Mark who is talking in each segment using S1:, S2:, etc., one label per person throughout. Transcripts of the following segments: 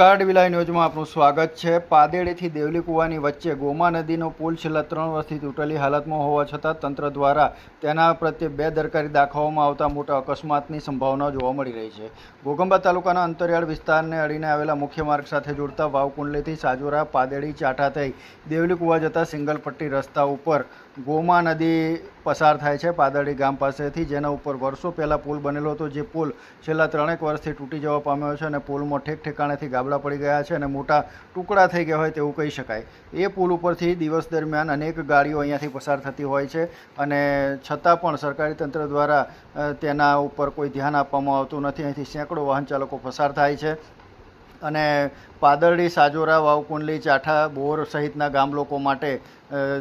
S1: Card વિલાય ન્યૂઝમાં આપનું સ્વાગત છે. પાદેડીથી દેવલી કુવાની વચ્ચે ગોમા નદીનો પુલ છેલ્લા ત્રણ વર્ષથી તૂટેલી હાલતમાં હોવા છતાં તંત્ર દ્વારા તેના પ્રત્યે બેદરકારી દાખવવામાં આવતા મોટા અકસ્માતની સંભાવના જોવા મળી રહી છે. ગોગંબા તાલુકાના અંતરિયાળ વિસ્તારને અડીને આવેલા મુખ્ય માર્ગ સાથે જોડતા વાવકુંડલીથી સાજોરા, પાદેડી ચાટા થઈ દેવલી કુવા જતા સિંગલ પટ્ટી રસ્તા ઉપર ગોમા નદી પસાર થાય છે. પાદરડી ગામ પાસેથી જેના ઉપર વર્ષો પહેલાં પુલ બનેલો હતો, જે પુલ છેલ્લા ત્રણેક વર્ષથી તૂટી જવા પામ્યો છે અને પુલમાં ઠેક ઠેકાણેથી ગાબડા પડી ગયા છે અને મોટા ટુકડા થઈ ગયા હોય તેવું કહી શકાય. એ પુલ ઉપરથી દિવસ દરમિયાન અનેક ગાડીઓ અહીંયાથી પસાર થતી હોય છે અને છતાં પણ સરકારી તંત્ર દ્વારા તેના ઉપર કોઈ ધ્યાન આપવામાં આવતું નથી. અહીંથી સેંકડો વાહન ચાલકો પસાર થાય છે અને પાદરડી, સાજોરા, વાવકુંડલી, ચાઠા, બોર સહિતના ગામ લોકો માટે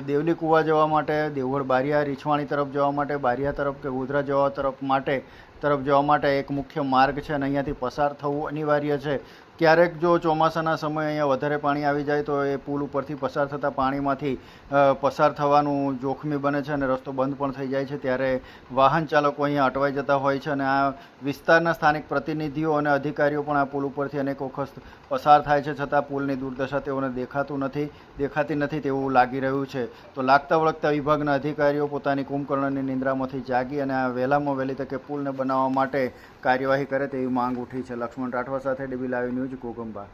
S1: દેવલી કુવા જવા માટે દેવગઢ બારિયા, રીછવાણી તરફ જવા માટે, બારિયા તરફ કે ગોધરા જવા તરફ માટે તરફ જવા માટે એક મુખ્ય માર્ગ છે અને અહીંયાથી પસાર થવું અનિવાર્ય છે. ક્યારેક જો ચોમાસાના સમયે અહીંયા વધારે પાણી આવી જાય તો એ પુલ ઉપરથી પસાર થતા પાણીમાંથી પસાર થવાનું જોખમી બને છે અને રસ્તો બંધ પણ થઈ જાય છે. ત્યારે વાહન ચાલકો અહીંયા અટવાઈ જતા હોય છે અને આ વિસ્તારના સ્થાનિક પ્રતિનિધિઓ અને અધિકારીઓ પણ આ પુલ ઉપરથી અનેક વખત પસાર થાય છે. છતાં પુલની દુર્દશા તેઓને દેખાતું નથી, દેખાતી નથી તેવું લાગી રહ્યું છે. તો લાગતા વળગતા વિભાગના અધિકારીઓ પોતાની કુંભકર્ણની નિંદ્રામાંથી જાગી અને આ વહેલામાં વહેલી તકે પુલને બનાવવા માટે કાર્યવાહી કરે તેવી માંગ ઉઠી છે. લક્ષ્મણ રાઠવા સાથે ડીબી લાઈવ ન્યૂઝ કોગંબા.